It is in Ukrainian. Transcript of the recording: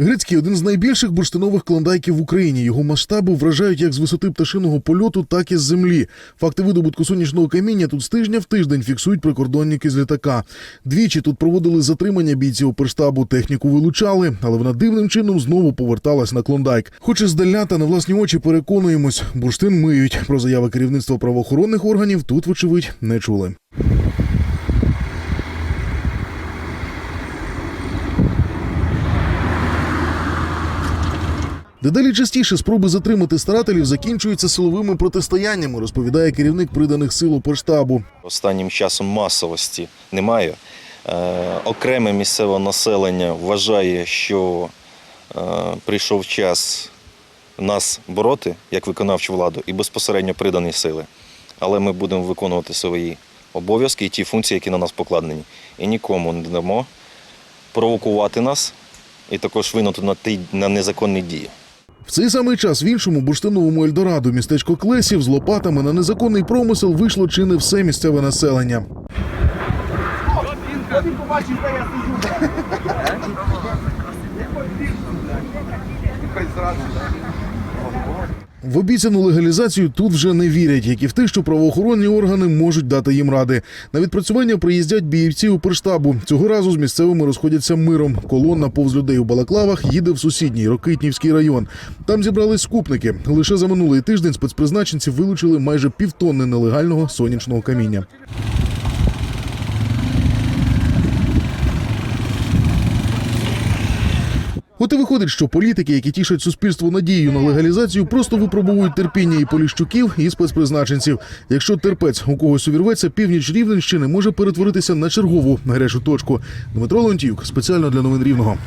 Грицький один з найбільших бурштинових клондайків в Україні. Його масштаби вражають як з висоти пташиного польоту, так і з землі. Факти видобутку сонячного каміння тут з тижня в тиждень фіксують прикордонники з літака. Двічі тут проводили затримання бійців оперштабу, техніку вилучали, але вона дивним чином знову поверталась на клондайк. Хоч і здаля та на власні очі переконуємось, бурштин миють. Про заяви керівництва правоохоронних органів тут, вочевидь, не чули. Дедалі частіше спроби затримати старателів закінчуються силовими протистояннями, розповідає керівник приданих сил Укрштабу. Останнім часом масовості немає. Е, окреме місцеве населення вважає, що е, прийшов час нас бороти як виконавчу владу і безпосередньо придані сили. Але ми будемо виконувати свої обов'язки і ті функції, які на нас покладені. І нікому не дамо провокувати нас і також винути на незаконні дії. В цей самий час в іншому бурштиновому Ельдораду містечко Клесів з лопатами на незаконний промисел вийшло чи не все місцеве населення. В обіцяну легалізацію тут вже не вірять, як і в те, що правоохоронні органи можуть дати їм ради. На відпрацювання приїздять бійці Укрштабу. Цього разу з місцевими розходяться миром. Колонна повз людей у балаклавах їде в сусідній Рокитнівський район. Там зібрались скупники. Лише за минулий тиждень спецпризначенці вилучили майже півтонни нелегального сонячного каміння. От і виходить, що політики, які тішать суспільство надією на легалізацію, просто випробовують терпіння і поліщуків, і спецпризначенців. Якщо терпець у когось увірветься, північ Рівненщини може перетворитися на чергову гарячу точку. Дмитро Лонтіюк спеціально для новин Рівного.